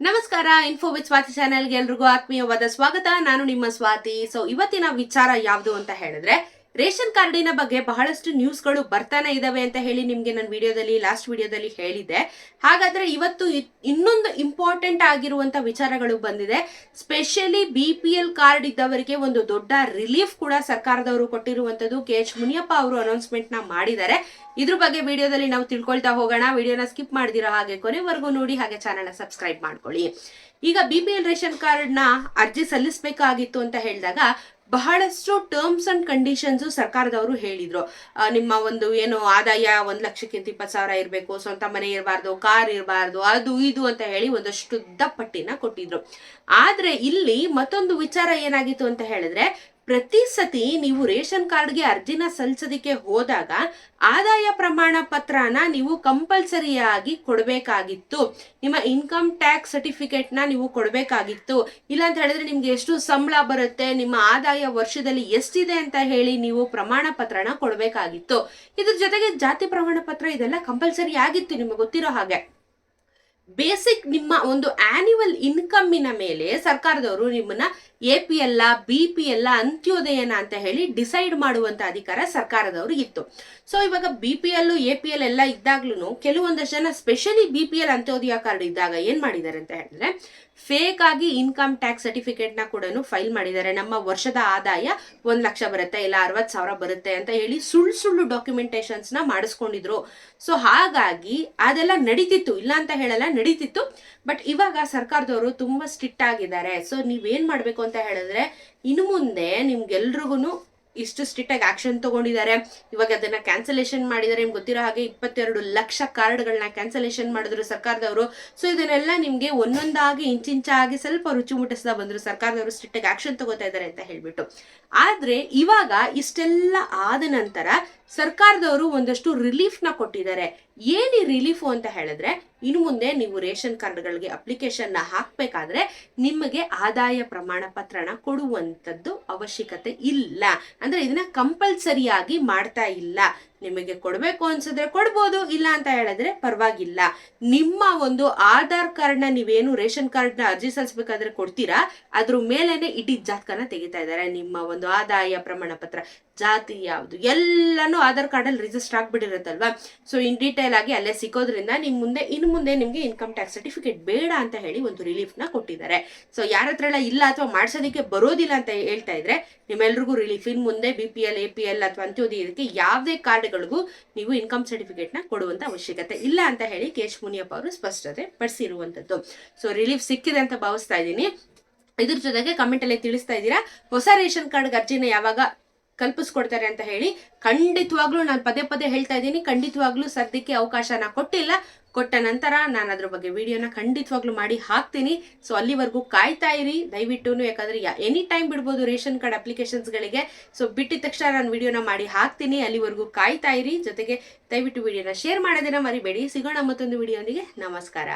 ನಮಸ್ಕಾರ info with Swati ಚಾನೆಲ್ಗೆ ಎಲ್ರಿಗೂ ಆತ್ಮೀಯವಾದ ಸ್ವಾಗತ. ನಾನು ನಿಮ್ಮ ಸ್ವಾತಿ. ಸೊ ಇವತ್ತಿನ ವಿಚಾರ ಯಾವುದು ಅಂತ ಹೇಳಿದ್ರೆ ರೇಷನ್ ಕಾರ್ಡಿನ ಬಗ್ಗೆ ಬಹಳಷ್ಟು ನ್ಯೂಸ್ಗಳು ಬರ್ತಾನೆ ಇದಾವೆ ಅಂತ ಹೇಳಿ ನಿಮಗೆ ನನ್ನ ವಿಡಿಯೋದಲ್ಲಿ ಲಾಸ್ಟ್ ವಿಡಿಯೋದಲ್ಲಿ ಹೇಳಿದ್ದೆ. ಹಾಗಾದ್ರೆ ಇವತ್ತು ಇನ್ನೊಂದು ಇಂಪಾರ್ಟೆಂಟ್ ಆಗಿರುವಂತ ವಿಚಾರಗಳು ಬಂದಿದೆ. Specially B P L card ಇದ್ದವರಿಗೆ ಒಂದು ದೊಡ್ಡ ರಿಲೀಫ್ ಕೂಡ ಸರ್ಕಾರದವರು ಕೊಟ್ಟಿರುವಂತದ್ದು ಕೆ ಎಚ್ ಮುನಿಯಪ್ಪ ಅವರು ಅನೌನ್ಸ್ಮೆಂಟ್ನ ಮಾಡಿದ್ದಾರೆ. ಇದ್ರ ಬಗ್ಗೆ ವಿಡಿಯೋದಲ್ಲಿ ನಾವು ತಿಳ್ಕೊಳ್ತಾ ಹೋಗೋಣ. ವಿಡಿಯೋನ ಸ್ಕಿಪ್ ಮಾಡಿದಿರೋ ಹಾಗೆ ಕೊನೆವರೆಗೂ ನೋಡಿ, ಹಾಗೆ ಚಾನಲ್ನ ಸಬ್ಸ್ಕ್ರೈಬ್ ಮಾಡ್ಕೊಳ್ಳಿ. ಈಗ ಬಿ ಪಿ ಎಲ್ ರೇಷನ್ ಕಾರ್ಡ್ನ ಅರ್ಜಿ ಸಲ್ಲಿಸಬೇಕಾಗಿತ್ತು ಅಂತ ಹೇಳಿದಾಗ ಬಹಳಷ್ಟು ಟರ್ಮ್ಸ್ ಅಂಡ್ ಕಂಡೀಷನ್ಸ್ ಸರ್ಕಾರದವರು ಹೇಳಿದ್ರು. ನಿಮ್ಮ ಒಂದು ಏನು ಆದಾಯ ಒಂದ್ ಲಕ್ಷಕ್ಕಿಂತ ಇಪ್ಪತ್ತು ಸಾವಿರ ಇರಬೇಕು, ಸ್ವಂತ ಮನೆ ಇರಬಾರ್ದು ಕಾರ್ ಇರಬಾರ್ದು, ಅದು ಇದು ಅಂತ ಹೇಳಿ ಒಂದಷ್ಟು ದಪ್ಪಟ್ಟಿನ ಕೊಟ್ಟಿದ್ರು. ಆದ್ರೆ ಇಲ್ಲಿ ಮತ್ತೊಂದು ವಿಚಾರ ಏನಾಗಿತ್ತು ಅಂತ ಹೇಳಿದ್ರೆ ಪ್ರತಿ ಸತಿ ನೀವು ರೇಷನ್ ಕಾರ್ಡ್ಗೆ ಅರ್ಜಿನ ಸಲ್ಲಿಸೋದಕ್ಕೆ ಹೋದಾಗ ಆದಾಯ ಪ್ರಮಾಣ ಪತ್ರನ ನೀವು ಕಂಪಲ್ಸರಿಯಾಗಿ ಕೊಡಬೇಕಾಗಿತ್ತು. ನಿಮ್ಮ ಇನ್ಕಮ್ ಟ್ಯಾಕ್ಸ್ ಸರ್ಟಿಫಿಕೇಟ್ನ ನೀವು ಕೊಡಬೇಕಾಗಿತ್ತು. ಇಲ್ಲ ಅಂತ ಹೇಳಿದ್ರೆ ನಿಮ್ಗೆ ಎಷ್ಟು ಸಂಬಳ ಬರುತ್ತೆ, ನಿಮ್ಮ ಆದಾಯ ವರ್ಷದಲ್ಲಿ ಎಷ್ಟಿದೆ ಅಂತ ಹೇಳಿ ನೀವು ಪ್ರಮಾಣ ಪತ್ರನ ಕೊಡಬೇಕಾಗಿತ್ತು. ಇದ್ರ ಜೊತೆಗೆ ಜಾತಿ ಪ್ರಮಾಣ ಪತ್ರ ಇದೆಲ್ಲ ಕಂಪಲ್ಸರಿ ಆಗಿತ್ತು ನಿಮಗೆ ಗೊತ್ತಿರೋ ಹಾಗೆ. ಬೇಸಿಕ್ ನಿಮ್ಮ ಒಂದು ಆನ್ಯುವಲ್ ಇನ್ಕಮ್ಮಿನ ಮೇಲೆ ಸರ್ಕಾರದವರು ನಿಮ್ಮನ್ನ ಎ ಪಿ ಎಲ್ಲ ಬಿ ಪಿ ಎಲ್ಲ, ಅಂತ್ಯೋದಯನ ಅಂತ ಹೇಳಿ ಡಿಸೈಡ್ ಮಾಡುವಂತ ಅಧಿಕಾರ ಸರ್ಕಾರದವರು ಇತ್ತು. ಸೊ ಇವಾಗ B P L A P L ಎಲ್ಲ ಇದ್ದಾಗ್ಲೂ ಕೆಲವೊಂದಷ್ಟು ಜನ specially B P L Antyodaya card ಇದ್ದಾಗ ಏನ್ ಮಾಡಿದ್ದಾರೆ ಅಂತ ಹೇಳಿದ್ರೆ ಫೇಕ್ ಆಗಿ ಇನ್ಕಮ್ ಟ್ಯಾಕ್ಸ್ ಸರ್ಟಿಫಿಕೇಟ್ನ ಕೂಡ ಫೈಲ್ ಮಾಡಿದ್ದಾರೆ. ನಮ್ಮ ವರ್ಷದ ಆದಾಯ ಒಂದ್ ಲಕ್ಷ ಬರುತ್ತೆ ಇಲ್ಲ ಅರವತ್ ಸಾವಿರ ಬರುತ್ತೆ ಅಂತ ಹೇಳಿ ಸುಳ್ಳು ಸುಳ್ಳು ಡಾಕ್ಯುಮೆಂಟೇಶನ್ಸ್ನ ಮಾಡಿಸ್ಕೊಂಡಿದ್ರು. ಸೊ ಹಾಗಾಗಿ ಅದೆಲ್ಲ ನಡೀತಿತ್ತು. ಇಲ್ಲ ಅಂತ ಹೇಳಲ್ಲ, ನಡೀತಿತ್ತು. ಬಟ್ ಇವಾಗ ಸರ್ಕಾರದವರು ತುಂಬಾ ಸ್ಟ್ರಿಕ್ಟ್ ಆಗಿದ್ದಾರೆ. ಸೊ ನೀವೇನ್ ಮಾಡ್ಬೇಕು ಅಂತ ಹೇಳಿದ್ರೆ, ಇನ್ನು ಮುಂದೆ ನಿಮ್ಗೆಲ್ರಿಗೂ ಇಷ್ಟು ಸ್ಟ್ರಿಕ್ಟ್ ಆಗಿ ಆಕ್ಷನ್ ತಗೊಂಡಿದ್ದಾರೆ. ಇವಾಗ ಅದನ್ನ ಕ್ಯಾನ್ಸಲೇಷನ್ ಮಾಡಿದ್ದಾರೆ. ನಿಮ್ಗೆ ಗೊತ್ತಿರೋ ಹಾಗೆ ಇಪ್ಪತ್ತೆರಡು ಲಕ್ಷ ಕಾರ್ಡ್ಗಳನ್ನ ಕ್ಯಾನ್ಸಲೇಷನ್ ಮಾಡಿದ್ರು ಸರ್ಕಾರದವರು. ಸೊ ಇದನ್ನೆಲ್ಲ ನಿಮ್ಗೆ ಒಂದೊಂದಾಗಿ ಇಂಚಿಂಚಾಗಿ ಸ್ವಲ್ಪ ರುಚಿ ಮುಟ್ಟಿಸ್ತಾ ಬಂದ್ರು ಸರ್ಕಾರದವರು ಸ್ಟ್ರಿಕ್ಟ್ ಆಗಿ ಆಕ್ಷನ್ ತಗೋತಾ ಇದ್ದಾರೆ ಅಂತ ಹೇಳ್ಬಿಟ್ಟು. ಆದ್ರೆ ಇವಾಗ ಇಷ್ಟೆಲ್ಲ ಆದ ನಂತರ ಸರ್ಕಾರದವರು ಒಂದಷ್ಟು ರಿಲೀಫ್ನ ಕೊಟ್ಟಿದ್ದಾರೆ. ಏನಿ ರಿಲೀಫು ಅಂತ ಹೇಳಿದ್ರೆ, ಇನ್ನು ಮುಂದೆ ನೀವು ರೇಷನ್ ಕಾರ್ಡ್ಗಳಿಗೆ ಅಪ್ಲಿಕೇಶನ್ ಹಾಕಬೇಕಾದ್ರೆ ನಿಮಗೆ ಆದಾಯ ಪ್ರಮಾಣ ಪತ್ರನ ಕೊಡುವಂತದ್ದು ಅವಶ್ಯಕತೆ ಇಲ್ಲ. ಅಂದ್ರೆ ಇದನ್ನ ಕಂಪಲ್ಸರಿಯಾಗಿ ಮಾಡ್ತಾ ಇಲ್ಲ. ನಿಮಗೆ ಕೊಡಬೇಕು ಅನ್ಸಿದ್ರೆ ಕೊಡ್ಬೋದು, ಇಲ್ಲ ಅಂತ ಹೇಳಿದ್ರೆ ಪರವಾಗಿಲ್ಲ. ನಿಮ್ಮ ಒಂದು ಆಧಾರ್ ಕಾರ್ಡ್ನ ನೀವೇನು ರೇಷನ್ ಕಾರ್ಡ್ನ ಅರ್ಜಿ ಸಲ್ಲಿಸಬೇಕಾದ್ರೆ ಕೊಡ್ತೀರಾ, ಅದ್ರ ಮೇಲೇನೆ ಇಡೀ ಜಾತಕನ ತೆಗಿತಾ ಇದ್ದಾರೆ. ನಿಮ್ಮ ಒಂದು ಆದಾಯ ಪ್ರಮಾಣ ಪತ್ರ ಜಾತಿ ಯಾವುದು, ಎಲ್ಲಾನು ಆಧಾರ್ ಕಾರ್ಡಲ್ಲಿ ರಿಜಿಸ್ಟರ್ ಆಗ್ಬಿಟ್ಟಿರುತ್ತಲ್ವಾ? ಸೊ ಇನ್ ಡೀಟೇಲ್ ಆಗಿ ಅಲ್ಲೇ ಸಿಕ್ಕೋದ್ರಿಂದ ನಿಮ್ ಮುಂದೆ ಇನ್ನು ಮುಂದೆ ನಿಮ್ಗೆ ಇನ್ಕಮ್ ಟ್ಯಾಕ್ಸ್ ಸರ್ಟಿಫಿಕೇಟ್ ಬೇಡ ಅಂತ ಹೇಳಿ ಒಂದು ರಿಲೀಫ್ನ ಕೊಟ್ಟಿದ್ದಾರೆ. ಸೊ ಯಾರ ಹತ್ರ ಎಲ್ಲ ಇಲ್ಲ ಅಥವಾ ಮಾಡ್ಸೋದಕ್ಕೆ ಬರೋದಿಲ್ಲ ಅಂತ ಹೇಳ್ತಾ ಇದ್ರೆ, ನಿಮ್ಮೆಲ್ರಿಗೂ ರಿಲೀಫ್ ಇನ್ ಮುಂದೆ B P L A P L ಅಥವಾ ಅಂತ್ಯೋದಯ ಇದಕ್ಕೆ ಯಾವುದೇ ಕಾರ್ಡ್ಗಳಿಗೂ ನೀವು ಇನ್ಕಮ್ ಸರ್ಟಿಫಿಕೇಟ್ನ ಕೊಡುವಂತ ಅವಶ್ಯಕತೆ ಇಲ್ಲ ಅಂತ ಹೇಳಿ ಕೆ ಎಚ್ ಮುನಿಯಪ್ಪ ಅವರು ಸ್ಪಷ್ಟತೆ ಪಡಿಸಿರುವಂತದ್ದು. ಸೊ ರಿಲೀಫ್ ಸಿಕ್ಕಿದೆ ಅಂತ ಭಾವಿಸ್ತಾ ಇದ್ದೀನಿ. ಇದ್ರ ಜೊತೆಗೆ ಕಮೆಂಟ್ ಅಲ್ಲಿ ತಿಳಿಸ್ತಾ ಇದ್ದೀರಾ? ಹೊಸ ರೇಷನ್ ಕಾರ್ಡ್ ಅರ್ಜಿನ ಯಾವಾಗ ಕಲ್ಪಿಸ್ಕೊಡ್ತಾರೆ ಅಂತ ಹೇಳಿ ಖಂಡಿತವಾಗ್ಲೂ ನಾನು ಪದೇ ಪದೇ ಹೇಳ್ತಾ ಇದ್ದೀನಿ, ಖಂಡಿತವಾಗ್ಲೂ ಸದ್ಯಕ್ಕೆ ಅವಕಾಶ ನಾ ಕೊಟ್ಟಿಲ್ಲ. ಕೊಟ್ಟ ನಂತರ ನಾನು ಅದ್ರ ಬಗ್ಗೆ ವಿಡಿಯೋನ ಖಂಡಿತವಾಗ್ಲೂ ಮಾಡಿ ಹಾಕ್ತೀನಿ. ಸೊ ಅಲ್ಲಿವರೆಗೂ ಕಾಯ್ತಾ ಇರಿ. ದಯವಿಟ್ಟು ಯಾಕಂದ್ರೆ ಎನಿ ಟೈಮ್ ಬಿಡ್ಬೋದು ರೇಷನ್ ಕಾರ್ಡ್ ಅಪ್ಲಿಕೇಶನ್ಸ್ಗಳಿಗೆ. ಸೊ ಬಿಟ್ಟಿದ ತಕ್ಷಣ ನಾನು ವಿಡಿಯೋನ ಮಾಡಿ ಹಾಕ್ತೀನಿ. ಅಲ್ಲಿವರೆಗೂ ಕಾಯ್ತಾ ಇರಿ. ಜೊತೆಗೆ ದಯವಿಟ್ಟು ವಿಡಿಯೋನ ಶೇರ್ ಮಾಡೋದನ್ನ ಮರಿಬೇಡಿ. ಸಿಗೋಣ ಮತ್ತೊಂದು ವಿಡಿಯೋನಿಗೆ ನಮಸ್ಕಾರ.